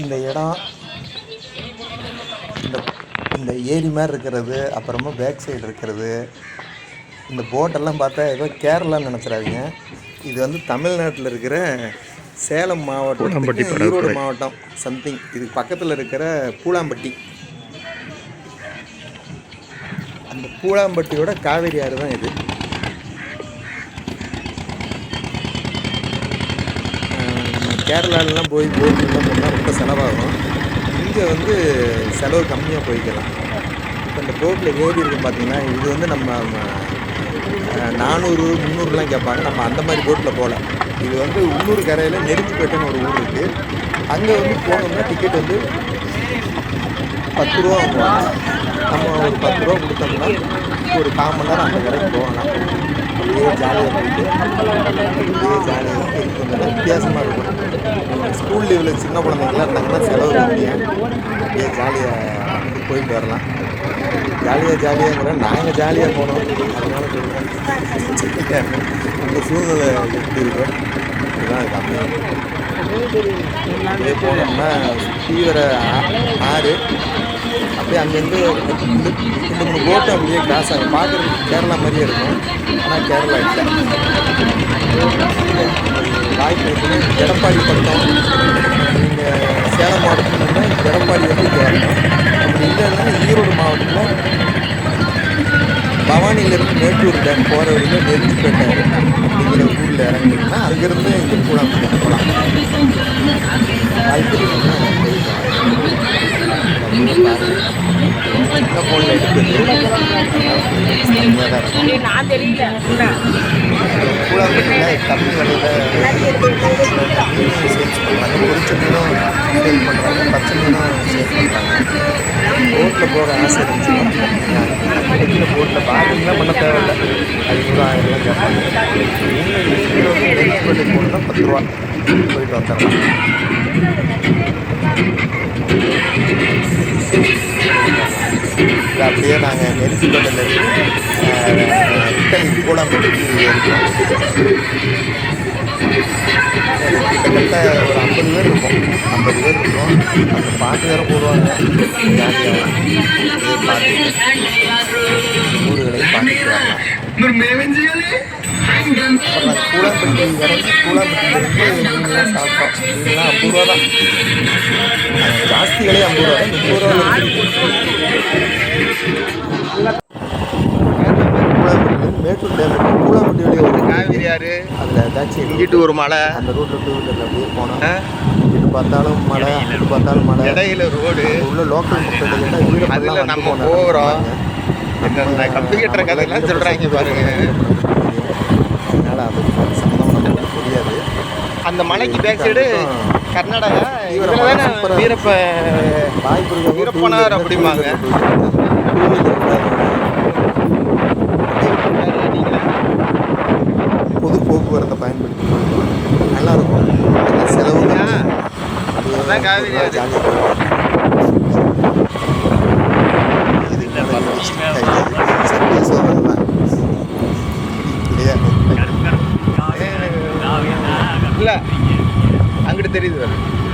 இந்த இடம் இந்த இந்த ஏரி மாதிரி இருக்கிறது அப்புறமா பேக் சைடு இருக்கிறது இந்த போட்டெல்லாம் பார்த்தா ஏதோ கேரளான்னு நினச்சிடாதீங்க. இது வந்து தமிழ்நாட்டில் இருக்கிற சேலம் மாவட்டம் ஈரோடு. மாவட்டம் சம்திங் இதுக்கு பக்கத்தில் இருக்கிற பூலாம்பட்டி. அந்த பூலாம்பட்டியோட காவேரி ஆறு தான் இது ஆஹ் நம்ம கேரளாலலாம் போய் போட்டிங்லாம் போனால் ரொம்ப செலவாகும். இங்கே வந்து செலவு கம்மியாக போய்க்கலாம். இப்போ இந்த போட்டில் ஏறி இருக்கு பார்த்தீங்கன்னா இது வந்து நம்ம நானூறு முந்நூறுலாம் கேட்பாங்க நம்ம அந்த மாதிரி போட்டில் போகல. இது வந்து உள்ளூர் கரையில் நெருஞ்சிப்பேட்டைன்னு ஒரு ஊர் இருக்குது அங்கே வந்து போனோம்னா டிக்கெட் வந்து பத்து ரூபா வாங்குவாங்க. நம்ம ஒரு பத்து ரூபா கொடுத்தோம்னா ஒரு கால் மணி நேரம் அந்த கரைக்கு போகலாம். அப்படியே ஜாலியாக போயிட்டு அப்படியே ஜாலியாக கொஞ்சம் வித்தியாசமாக இருக்கும். ஸ்கூல் லீவில் சின்ன குழந்தைங்களாம் இருந்தாங்கன்னா செலவு கம்மியாக அப்படியே ஜாலியாக போயிட்டு வரலாம். ஜாலியாக ஜாலியாங்கிற நாங்கள் ஜாலியாக போனோம். அதனால சொல்லுவோம் அந்த சூழ்நிலை எப்படி இருக்கும் இதுதான் கம்மியாக அமையும் அப்படியே போனோம்னா தீவிர ஆறு. அப்படியே அங்கேருந்து இந்த இந்த மூணு போட்டு அப்படியே கிராஸ் ஆகும். பார்க்குறதுக்கு கேரளா மாதிரியே இருக்கும். ஆனால் கேரளா இல்லை. வாய்ப்பு இருக்குன்னு எடப்பாடி பட்டம் நீங்கள் சேலம் மாவட்டத்தில் எடப்பாடி வந்து கேரளம் அப்படி இல்லைன்னா ஈரோடு மாவட்டத்தில் பவானியிலிருந்து மேட்டூர் டேம் போகிற வழியில் நெருஞ்சிப்பேட்டை அப்படிங்கிற ஊரில் இறங்குனீங்கன்னா அங்கேருந்து இங்கே கூட போகலாம். வாய்ப்பு சின்ன ஃபோனில் நான் தெரியல பூலாம்பட்டியில் கம்மி சேல்ஸ் பண்ணுறாங்க பொரிச்ச மீனும் சேல் பண்ணுறாங்க பச்சை மீனும் சேல் பண்ணுறாங்க போட்டில் போகிற ஆசை இருந்துச்சு போட்டில் பார்க்கிங்லாம் பண்ண தேவையில்லை. ஐநூறு ஆயிரம்லாம் கேட்பாங்க. நீங்கள் பண்ணி போகணுன்னா பத்து ரூபா. போயிட்டு வந்துடலாம். அப்படியே நாங்கள் நெருங்கிப்பட்டிலேருந்து ரிட்டன் பூலாம்பட்டிக்கு ஏறிக்கிறோம் கிட்டத்தட்ட ஒரு ஐம்பது பேர் இருக்கும். ஐம்பது பேர் இருக்கும். அந்த பாட்டு வேறு போடுவாங்க. ஜாலியாக இதை ஊர்களை பார்த்துட்டு வரலாம் அப்புறம் நாங்கள் கூலாம்பட்டி இறங்கி கூலாம்பட்டியிலேருந்து மீன்லாம் சாப்பிட்டோம். மீன்லாம் ஐம்பது ரூபா தான். ஜாஸ்தி விலை ஐம்பது ரூபா தான். முப்பது ரூபா மேட்டூர் டேம் கூலாம்பட்டி வழியாக ஒரு காவிரி ஆறு அதில் ஏதாச்சும் இங்கிட்டு ஒரு மலை அந்த ரூட்டில் டூ வீலரில் அப்படியே போனோம் இங்கிட்டு பார்த்தாலும் மலை அங்கிட்டு பார்த்தாலும் மலை இடையில ரோடு உள்ள லோக்கல் மக்கள் கேட்டால் வீடு அதுல நம்ம போறோம். என்னென்ன கம்ப்யூட்டர் கதையெல்லாம் சொல்றாங்க பாருங்க. அதனால அது சம்மந்தம் நமக்கு தெரியாது அந்த மலைக்கு பேக் சைடு கர்நாடகா தீவிர இதுல தானே வீரப்ப வீரப்பனார் அப்படிம்பாங்க. பொது போக்குவரத்தை பயன்படுத்தி நல்லா இருக்கும். நல்ல செலவு கம்மி. அப்படியே அதான்